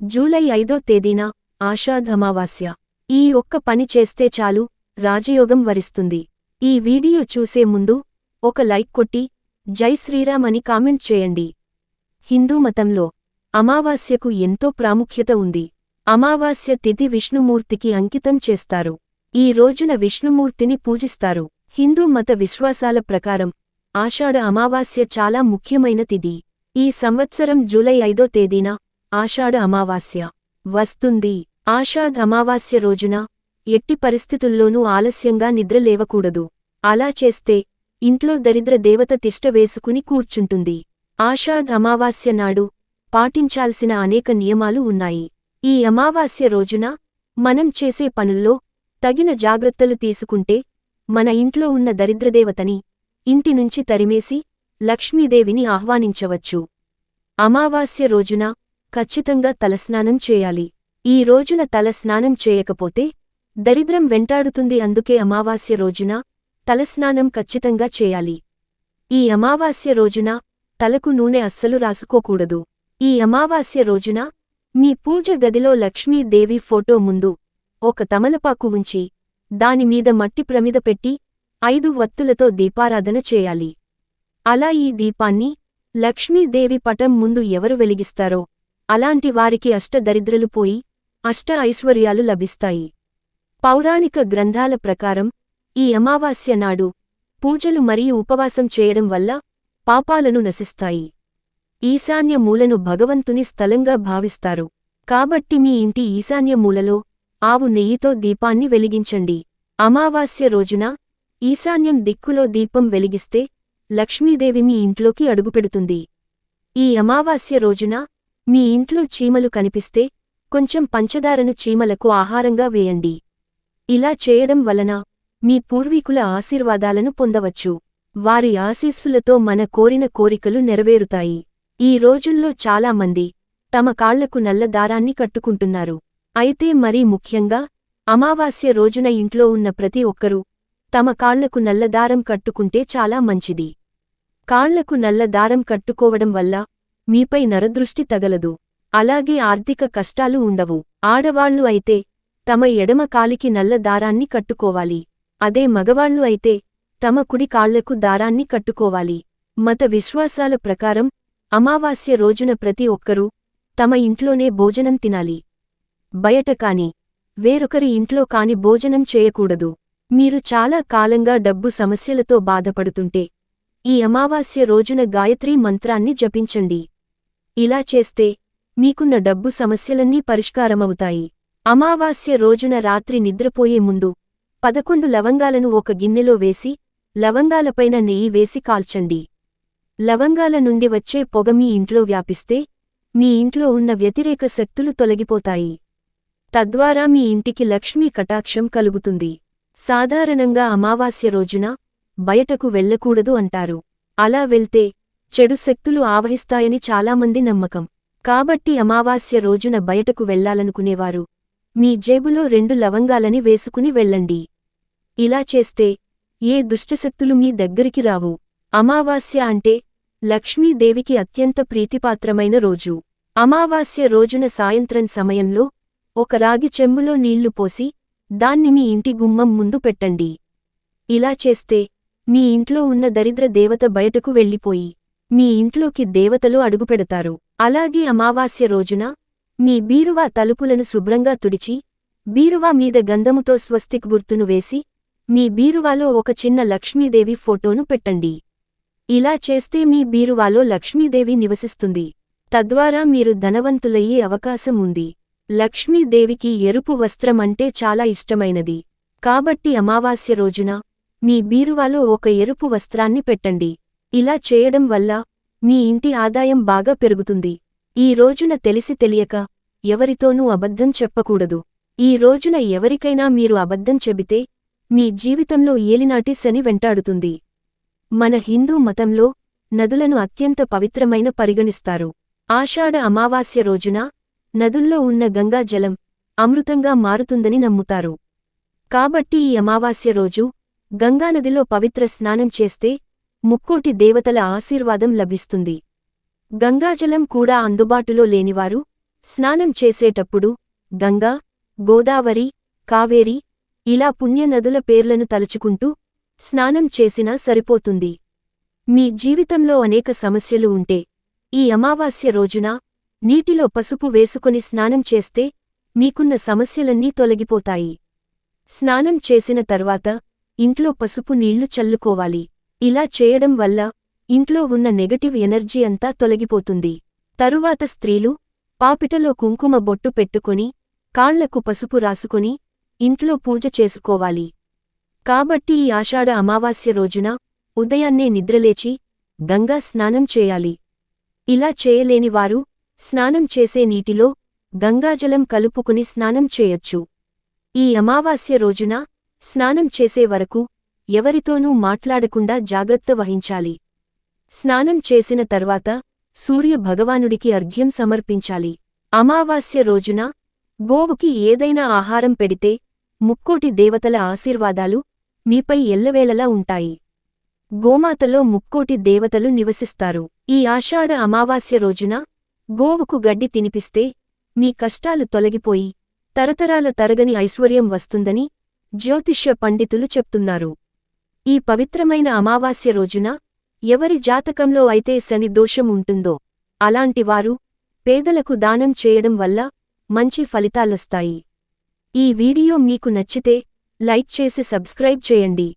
July ఐదో తేదీన ఆషాఢమావాస్య. ఈ ఒక్క పని చేస్తే చాలు రాజయోగం వరిస్తుంది. ఈ వీడియో చూసే ముందు ఒక లైక్ కొట్టి జై శ్రీరామ్ అని కామెంట్ చేయండి. హిందూ మతంలో అమావాస్యకు ఎంతో ప్రాముఖ్యత ఉంది. అమావాస్య తిథి విష్ణుమూర్తికి అంకితం చేస్తారు. ఈ రోజున విష్ణుమూర్తిని పూజిస్తారు. హిందూ మత విశ్వాసాల ప్రకారం ఆషాఢ అమావాస్య చాలా ముఖ్యమైన తిథి. ఈ సంవత్సరం జూలై ఐదో తేదీన ఆషాఢ అమావాస్య వస్తుంది. ఆషాఢ అమావాస్య రోజున ఎట్టి పరిస్థితుల్లోనూ ఆలస్యంగా నిద్రలేవకూడదు అలా చేస్తే ఇంట్లో దరిద్ర దేవత తిష్ట వేసుకుని కూర్చుంటుంది. ఆషాఢ అమావాస్య నాడు పాటించాల్సిన అనేక నియమాలు ఉన్నాయి. ఈ అమావాస్య రోజున మనం చేసే పనుల్లో తగిన జాగ్రత్తలు తీసుకుంటే మన ఇంట్లో ఉన్న దరిద్రదేవతని ఇంటి నుంచి తరిమేసి లక్ష్మీదేవిని ఆహ్వానించవచ్చు. అమావాస్య రోజున ఖచ్చితంగా తలస్నానం చేయాలి. ఈ రోజున తలస్నానం చేయకపోతే దరిద్రం వెంటాడుతుంది అందుకే అమావాస్య రోజున తలస్నానం ఖచ్చితంగా చేయాలి. ఈ అమావాస్య రోజున తలకు నూనె అస్సలు రాసుకోకూడదు. ఈ అమావాస్య రోజున మీ పూజ గదిలో లక్ష్మీదేవి ఫోటో ముందు ఒక తమలపాకు ఉంచి దానిమీద మట్టి ప్రమిద పెట్టి ఐదు వత్తులతో దీపారాధన చేయాలి. అలా ఈ దీపాన్ని లక్ష్మీదేవి పటం ముందు ఎవరు వెలిగిస్తారో అలాంటి వారికి అష్టదరిద్రులు పోయి అష్ట ఐశ్వర్యాలు లభిస్తాయి. పౌరాణిక గ్రంథాల ప్రకారం ఈ అమావాస్య నాడు పూజలు మరియు ఉపవాసం చేయడం వల్ల పాపాలను నశిస్తాయి. ఈశాన్య మూలను భగవంతుని స్థలంగా భావిస్తారు. కాబట్టి మీ ఇంటి ఈశాన్య మూలలో ఆవు నెయ్యితో దీపాన్ని వెలిగించండి. అమావాస్య రోజున ఈశాన్యం దిక్కులో దీపం వెలిగిస్తే లక్ష్మీదేవి మీ ఇంట్లోకి అడుగుపెడుతుంది. ఈ అమావాస్య రోజున మీ ఇంట్లో చీమలు కనిపిస్తే కొంచెం పంచదారను చీమలకు ఆహారంగా వేయండి. ఇలా చేయడం వలన మీ పూర్వీకుల ఆశీర్వాదాలను పొందవచ్చు. వారి ఆశీస్సులతో మన కోరిన కోరికలు నెరవేరుతాయి. ఈ రోజుల్లో చాలామంది తమ కాళ్ళకు నల్ల దారాన్ని కట్టుకుంటున్నారు. అయితే మరీ ముఖ్యంగా అమావాస్య రోజున ఇంట్లో ఉన్న ప్రతి ఒక్కరూ తమ కాళ్ళకు నల్లదారం కట్టుకుంటే చాలా మంచిది. కాళ్ళకు నల్లదారం కట్టుకోవడం వల్ల మీపై నరదృష్టి తగలదు. అలాగే ఆర్థిక కష్టాలు ఉండవు. ఆడవాళ్ళు అయితే తమ ఎడమ కాలికి నల్ల దారాన్ని కట్టుకోవాలి. అదే మగవాళ్ళు అయితే తమ కుడి కాళ్ళకు దారాన్ని కట్టుకోవాలి. మత విశ్వాసాల ప్రకారం అమావాస్య రోజున ప్రతి ఒక్కరూ తమ ఇంట్లోనే భోజనం తినాలి. బయట కాని వేరొకరి ఇంట్లో కాని భోజనం చేయకూడదు. మీరు చాలా కాలంగా డబ్బు సమస్యలతో బాధపడుతుంటే ఈ అమావాస్య రోజున గాయత్రీ మంత్రాన్ని జపించండి. ఇలా చేస్తే మీకున్న డబ్బు సమస్యలన్నీ పరిష్కారమవుతాయి. అమావాస్య రోజున రాత్రి నిద్రపోయే ముందు పదకొండు లవంగాలను ఒక గిన్నెలో వేసి లవంగాలపైన నెయ్యి వేసి కాల్చండి. లవంగాల నుండి వచ్చే పొగ మీ ఇంట్లో వ్యాపిస్తే మీ ఇంట్లో ఉన్న వ్యతిరేక శక్తులు తొలగిపోతాయి. తద్వారా మీ ఇంటికి లక్ష్మీ కటాక్షం కలుగుతుంది. సాధారణంగా అమావాస్య రోజున బయటకు వెళ్ళకూడదు అంటారు. అలా వెళ్తే చెడు శక్తులు ఆవహిస్తాయని చాలామంది నమ్మకం. కాబట్టి అమావాస్య రోజున బయటకు వెళ్ళాలనుకునేవారు. మీ జేబులో రెండు లవంగాలని వేసుకుని వెళ్ళండి. ఇలా చేస్తే ఏ దుష్టశక్తులు మీ దగ్గరికి రావు. అమావాస్య అంటే లక్ష్మీదేవికి అత్యంత ప్రీతిపాత్రమైన రోజు. అమావాస్య రోజున సాయంత్రం సమయంలో ఒక రాగి చెంబులో నీళ్ళు పోసి దాన్ని మీ ఇంటి గుమ్మం ముందు పెట్టండి. ఇలా చేస్తే మీ ఇంట్లో ఉన్న దరిద్ర దేవత బయటకు వెళ్ళిపోయి మీ ఇంట్లోకి దేవతలు అడుగుపెడతారు. అలాగే అమావాస్య రోజున మీ బీరువా తలుపులను శుభ్రంగా తుడిచి బీరువా మీద గంధముతో స్వస్తిక్ గుర్తును వేసి మీ బీరువాలో ఒక చిన్న లక్ష్మీదేవి ఫోటోను పెట్టండి. ఇలా చేస్తే మీ బీరువాలో లక్ష్మీదేవి నివసిస్తుంది. తద్వారా మీరు ధనవంతులయ్యే అవకాశం ఉంది. లక్ష్మీదేవికి ఎరుపు వస్త్రం అంటే చాలా ఇష్టమైనది. కాబట్టి అమావాస్య రోజున మీ బీరువాలో ఒక ఎరుపు వస్త్రాన్ని పెట్టండి. ఇలా చేయడం వల్ల మీ ఇంటి ఆదాయం బాగా పెరుగుతుంది. ఈ రోజున తెలిసి తెలియక ఎవరితోనూ అబద్ధం చెప్పకూడదు. ఈ రోజున ఎవరికైనా మీరు అబద్ధం చెబితే మీ జీవితంలో ఏలినాటి శని వెంటాడుతుంది. మన హిందూ మతంలో నదులను అత్యంత పవిత్రమైన పరిగణిస్తారు. ఆషాఢ అమావాస్య రోజున నదుల్లో ఉన్న గంగా జలం అమృతంగా మారుతుందని నమ్ముతారు. కాబట్టి ఈ అమావాస్య రోజు గంగానదిలో పవిత్ర స్నానం చేస్తే ముక్కోటి దేవతల ఆశీర్వాదం లభిస్తుంది. గంగాజలం కూడా అందుబాటులో లేనివారు స్నానం చేసేటప్పుడు గంగా గోదావరి కావేరి ఇలా పుణ్యనదుల పేర్లను తలుచుకుంటూ స్నానం చేసినా సరిపోతుంది. మీ జీవితంలో అనేక సమస్యలు ఉంటే ఈ అమావాస్య రోజున నీటిలో పసుపు వేసుకుని స్నానం చేస్తే మీకున్న సమస్యలన్నీ తొలగిపోతాయి. స్నానం చేసిన తర్వాత ఇంట్లో పసుపు నీళ్ళు చల్లుకోవాలి. ఇలా చేయడం వల్ల ఇంట్లో ఉన్న నెగటివ్ ఎనర్జీ అంతా తొలగిపోతుంది. తరువాత స్త్రీలు పాపిటలో కుంకుమ బొట్టు పెట్టుకుని కాళ్ళకు పసుపు రాసుకుని ఇంట్లో పూజ చేసుకోవాలి. కాబట్టి ఈ ఆషాఢ అమావాస్య రోజున ఉదయాన్నే నిద్రలేచి గంగా స్నానం చేయాలి. ఇలా చేయలేని వారు స్నానం చేసే నీటిలో గంగాజలం కలుపుకుని స్నానం చేయొచ్చు. ఈ అమావాస్య రోజున స్నానం చేసే వరకు ఎవరితోనూ మాట్లాడకుండా జాగ్రత్త వహించాలి. స్నానం చేసిన తర్వాత సూర్య భగవానుడికి అర్ఘ్యం సమర్పించాలి. అమావాస్య రోజున గోవుకి ఏదైనా ఆహారం పెడితే ముక్కోటి దేవతల ఆశీర్వాదాలు మీపై ఎల్లవేళలా ఉంటాయి. గోమాతలో ముక్కోటి దేవతలు నివసిస్తారు. ఈ ఆషాఢ అమావాస్య రోజున గోవుకు గడ్డి తినిపిస్తే మీ కష్టాలు తొలగిపోయి తరతరాల తరగని ఐశ్వర్యం వస్తుందని జ్యోతిష్య పండితులు చెప్తున్నారు. ఈ పవిత్రమైన అమావాస్య రోజున ఎవరి జాతకంలో అయితే శని దోషం ఉంటుందో అలాంటివారు పేదలకు దానం చేయడం వల్ల మంచి ఫలితాలొస్తాయి. ఈ వీడియో మీకు నచ్చితే లైక్ చేసి సబ్స్క్రైబ్ చేయండి.